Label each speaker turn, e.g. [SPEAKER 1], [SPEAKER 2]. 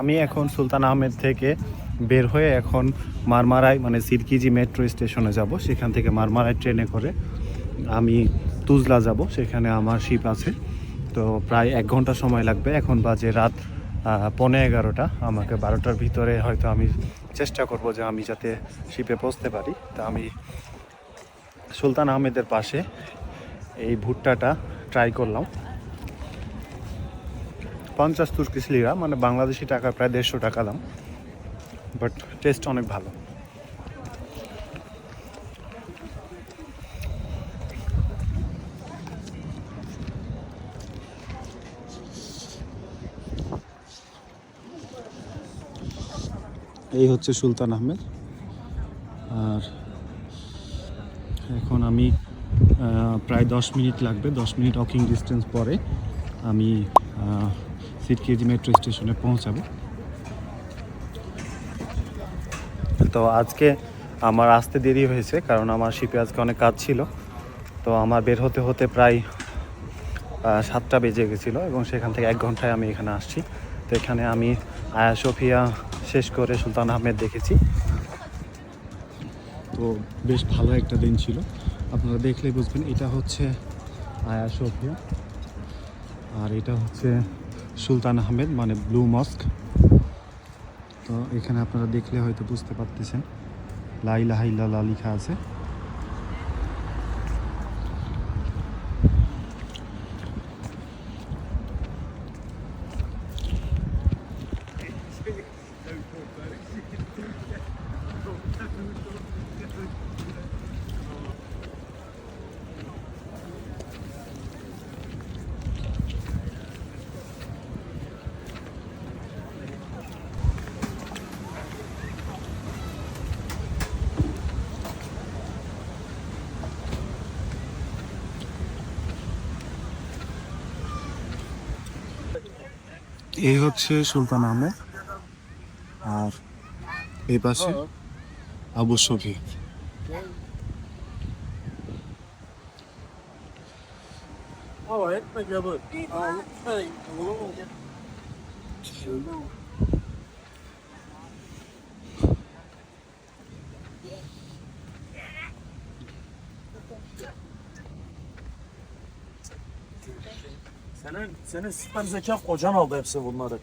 [SPEAKER 1] আমি এখন সুলতান আহমেদ থেকে বের হয়ে এখন মারমারাই মানে সিরকিজি মেট্রো স্টেশনে যাব। সেখান থেকে মারমারাই ট্রেনে করে আমি তুজলা যাব। সেখানে আমার শিপ আছে। তো প্রায় এক ঘণ্টা সময় লাগবে। এখন বাজে রাত পৌনে এগারোটা। আমাকে বারোটার ভিতরে হয়তো আমি চেষ্টা করব যে আমি যাতে শিপে পৌঁছতে পারি। তা আমি সুলতান আহমেদের পাশে এই ভুট্টাটা ট্রাই করলাম। পঞ্চাশ তুর্কিশ লিরা মানে বাংলাদেশি টাকা প্রায় দেড়শো টাকা দাম। বাট টেস্ট অনেক ভালো। এই হচ্ছে সুলতান আহমেদ। আর এখন আমি প্রায় দশ মিনিট লাগবে, দশ মিনিট ওয়াকিং ডিস্টেন্স পরে আমি সিটকেজি মেট্রো স্টেশনে পৌঁছাবো। তো আজকে আমার আসতে দেরি হয়েছে কারণ আমার শিপে আজকে অনেক কাজ ছিল। তো আমার বের হতে হতে প্রায় সাতটা বেজে গেছিল এবং সেখান থেকে এক ঘন্টায় আমি এখানে আসছি। তো এখানে আমি আয়া সোফিয়া শেষ করে সুলতান আহমেদ দেখেছি। তো বেশ ভালো একটা দিন ছিল। আপনারা দেখলেই বুঝবেন এটা হচ্ছে আয়া সোফিয়া আর এটা হচ্ছে সুলতান আহমেদ মানে ব্লু মস্ক। তো এখানে আপনারা দেখলে হয়তো বুঝতে পারতেছেন। লাইলা হাইলা লেখা আছে। এই হচ্ছে সুলতান আহমেদ আর এই পাশে Abu Safi
[SPEAKER 2] Oh, yapın. Aa, hey, Senin, senin süper zeka kocan aldı hepsi bunları.